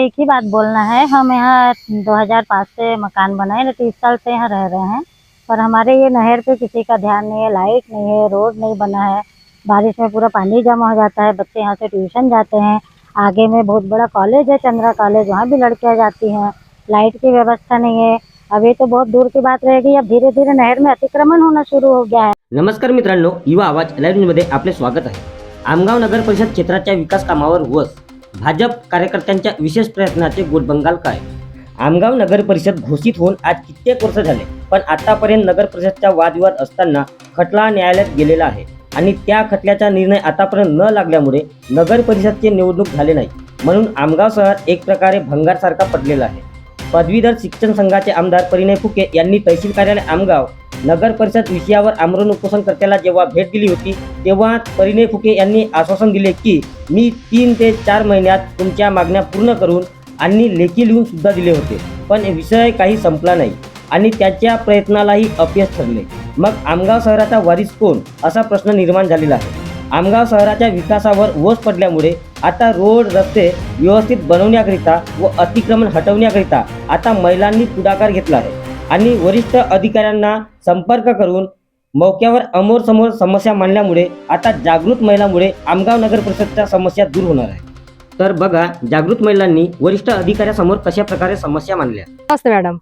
एक ही बात बोलना है। हम यहाँ 2005 से मकान बनाए ना तीस साल से यहाँ रह रहे हैं। पर हमारे ये नहर पे किसी का ध्यान नहीं है, लाइट नहीं है, रोड नहीं बना है। बारिश में पूरा पानी जमा हो जाता है, बच्चे यहाँ से ट्यूशन जाते हैं। आगे में बहुत बड़ा कॉलेज है, चंद्रा कॉलेज, वहाँ भी लड़कियाँ जाती हैं। लाइट की व्यवस्था नहीं है। अब ये तो बहुत दूर की बात रहेगी, अब धीरे धीरे नहर में अतिक्रमण होना शुरू हो गया है। नमस्कार मित्रांनो, युवा आवाज़ लाईव्ह न्यूजमध्ये आपले स्वागत आहे. आमगाव नगर परिषद क्षेत्राच्या विकास कामावर वस. भाजप कार्यकर्त्यांच्या विशेष प्रयत्नाचे गोटबंगाल काय आमगाव नगर परिषद घोषित होऊन आज कित्येक वर्ष झाले पण आतापर्यंत नगर परिषदचा वादविवाद असताना खटला न्यायालयात गेलेला आहे आणि त्या खटल्याचा निर्णय आतापर्यंत न लागल्यामुळे नगर परिषदचे निवडणूक झाले नाही म्हणून आमगाव शहर एक प्रकारे भंगारसारखा पडलेला आहे. पदवीधर शिक्षण संघाचे आमदार परिणय फुके यांनी तहसील कार्यालय आमगाव नगर परिषद विषयावर आमरण उपोषणकर्त्याला जेव्हा भेट दिली होती तेव्हा परिणय फुके यांनी आश्वासन दिले की मी तीन ते चार महिन्यात तुमच्या मागण्या पूर्ण करून आणि लेखी लिहून सुद्धा दिले होते. पण विषय काही संपला नाही आणि त्याच्या प्रयत्नालाही अपयश ठरले. मग आमगाव शहराचा वारीस कोण? असा प्रश्न निर्माण झालेला आहे. आमगाव शहराच्या विकासावर ओस पडल्यामुळे आता रोड रस्ते व्यवस्थित बनवण्याकरिता व अतिक्रमण हटवण्याकरिता आता महिलांनी पुढाकार घेतला आहे. आणि वरिष्ठ अधिकाऱ्यांना संपर्क करून मौक्यावर अमोर समोर समस्या मांडल्यामुळे आता जागृत महिलांमुळे आमगाव नगर परिषदच्या समस्या दूर होणार आहे तर बघा जागृत महिलांनी वरिष्ठ अधिकाऱ्यासमोर कशा प्रकारे समस्या मांडल्या? नमस्ते मॅडम.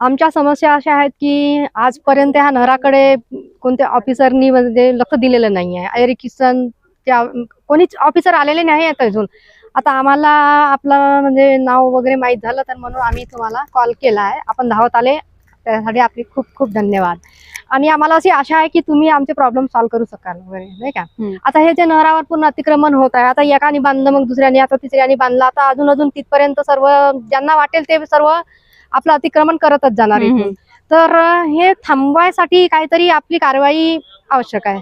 आमच्या समस्या अशा आहेत की आजपर्यंत ह्या नहराकडे कोणत्या ऑफिसरनी म्हणजे लक्ष दिलेलं नाही आहे. एरिकिसन त्या कोणीच ऑफिसर आलेले नाही आहेत अजून. आता आम्हाला आपलं म्हणजे नाव वगैरे माहीत झालं तर म्हणून आम्ही तुम्हाला कॉल केला आहे. आपण धावत आले. त्यासाठी आपले खूप खूप धन्यवाद. आणि आम्हाला अशी आशा आहे की तुम्ही आमचे प्रॉब्लेम सॉल्व्ह करू शकाल वगैरे नाही का. आता हे जे नहरावर पूर्ण अतिक्रमण होत आहे आता एकाने बांधलं मग दुसऱ्याने आता तिसऱ्याने बांधलं आता अजून अजून तिथपर्यंत सर्व ज्यांना वाटेल ते सर्व आपलं अतिक्रमण करतच जाणार तर हे थांबवायसाठी काहीतरी आपली कारवाई आवश्यक आहे.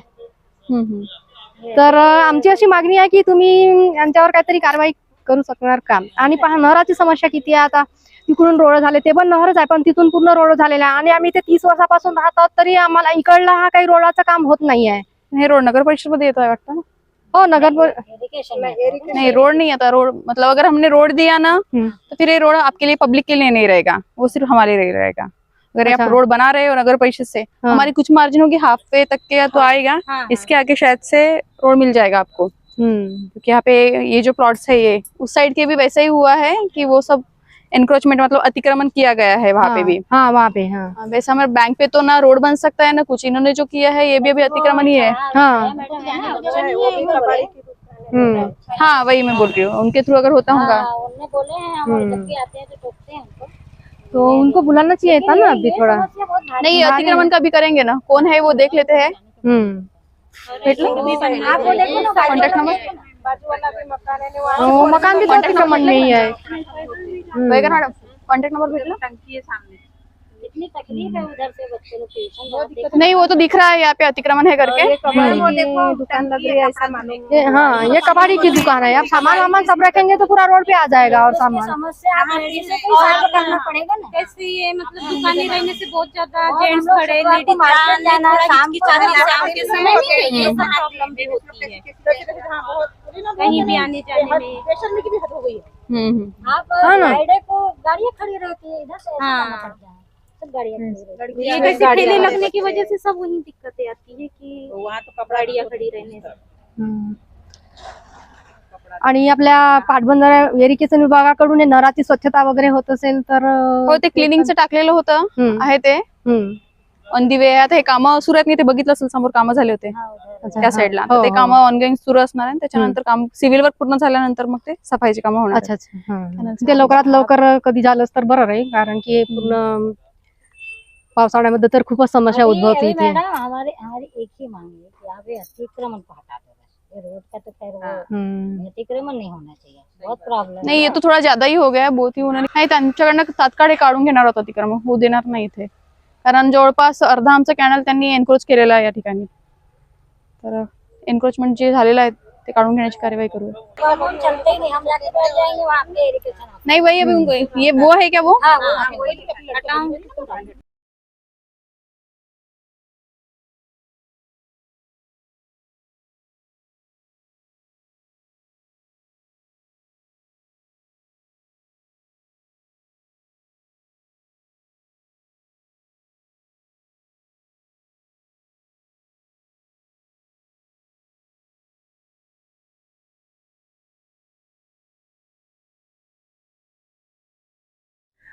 तर आमची अशी मागणी आहे की तुम्ही यांच्यावर काहीतरी कारवाई करू शकणार का आणि पहा नहराची समस्या किती आहे आता? तिकडून रोड झाले ते पण नहरच आहे पण तिथून पूर्ण रोड झालेला आहे. आणि आम्ही ते तीस वर्षापासून राहतो तरी आम्हाला इकडला हा काही रोडाचं काम होत नाही आहे हे रोड नगर परिषद मध्ये है वाटतं हो नगर नहीं रोड नहीं आता रोड मतलब अगर हमने रोड दिया ना हम्म। तो फिर ये रोड आपके लिए पब्लिक के लिए नहीं रहेगा. वो सिर्फ़ हमारे लिए रहेगा. अगर ये आप अच्छा। रोड बना रहे हो नगर परिषद से हाँ। हमारी कुछ मार्जिन होगी हाफ़ वे तक के या तो आएगा इसके आगे शायद से रोड मिल जाएगा आपको. क्योंकि यहाँ पे ये जो प्लॉट्स है ये उस साइड के भी वैसा ही हुआ है कि वो सब एनक्रोचमेंट मतलब अतिक्रमण किया गया है वहाँ पे हाँ, भी। हाँ वहाँ पे हाँ। हाँ, वैसे हमारे बैंक पे तो ना रोड बन सकता है ना कुछ इन्होंने जो किया है ये भी अभी अतिक्रमण ही है। हाँ। हम्म। हाँ वही मैं बोल रही हूँ उनके थ्रू अगर होता होगा। उनने बोले हैं हमारे जब भी आते हैं तो उनको। तो उनको बुलाना चाहिए था ना अभी थोड़ा। नहीं अतिक्रमण का भी करेंगे ना कौन है वो देख लेते हैं। हम्म कॉन्टेक्ट नंबर? वो मकान भी तो अतिक्रमण में ही है मैडम कॉन्टेक्ट नंबर भेजना इतनी तकलीफ़ है उधर से बच्चे लोग ट्यूशन नहीं वो तो दिख रहा है यहाँ पे अतिक्रमण है करके। ये हाँ ये कबाड़ी की दुकान है। आप सामान वामान सब रखेंगे तो पूरा रोड पे आ जाएगा और सामान। समस्या आप करना पड़ेगा ना। कैसे ये मतलब दुकानें रहने से बहुत ज़्यादा जेंट्स खड़े लेडीज़ मार्केट जाना शाम को समय ये प्रॉब्लम भी होती है। कहीं भी आने जाने में। हम्म हम्म। आप हाँ ना। फ्राइडे को गाड़ियाँ खड़ी रहती है इधर से सब गाड़ियाँ वैसे ठेले लगने की वजह से सब वही दिक्कतें आती है कि वहाँ तो गाड़ियाँ खड़ी रहने से. आणि आपल्या पाटबंधारा वेरिकेशन विभागाकडून हे नराची स्वच्छता वगैरे होत असेल तर हो ते क्लिनिंगचं टाकलेलं होतं. आहे ते. ऑन दी वे आता हे कामं सुरू आहेत मी ते बघितलं असेल समोर कामं झाले होते. त्या. साईडला हो, ते हो. कामं ऑनगोईंग सुरू असणार आहे त्याच्यानंतर काम सिव्हिल वर्क पूर्ण झाल्यानंतर मग ते सफाईची कामं होणार अच्छा अच्छा. त्यानंतर ते लवकरात लवकर कधी झालंच तर बरं राहील कारण की पूर्ण पावसाळ्यामध्ये तर खूपच समस्या उद्भवते अभी इथे. मैडम हमारी हमारी एक ही मांग है कि आप ये अतिक्रमण को हटा दो बस ये रोड का तो खैर वो हम्म. अतिक्रमण नहीं होना चाहिए बहुत प्रॉब्लम नाही ये तो थोडा ज्यादा ही हो गया बहुत ही उन्होंने नाही. त्यांच्याकडनं तात्काळ हे काढून घेणार होतं अतिक्रमण. होऊ देणार नाही इथे. कारण जवळपास अर्धा आमचा कॅनल त्यांनी एनक्रोच केलेला आहे या ठिकाणी. तर एनक्रोचमेंट जे झालेलं आहे ते काढून घेण्याची कार्यवाही करूया. कानून चलते ही नहीं हम जाके बैठ जाएंगे वहाँ पे इरिगेशन नहीं वही अभी उनको ये वो है क्या वो? हाँ वो हटाऊंगी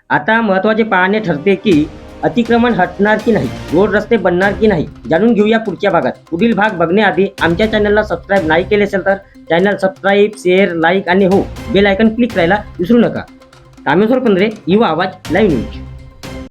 आता महत्त्वाचे पाहणे ठरते की अतिक्रमण हटणार की नाही रोड रस्ते बनणार की नाही जाणून घेऊया पुढच्या भागात. पुढील भाग बघण्याआधी आमच्या चॅनलला सबस्क्राईब नाही केले असेल तर चॅनल सबस्क्राईब शेअर लाईक आणि हो बेल आयकन क्लिक करायला विसरू नका. कामेश्वर पंधरे युवा आवाज लाईव्ह न्यूज.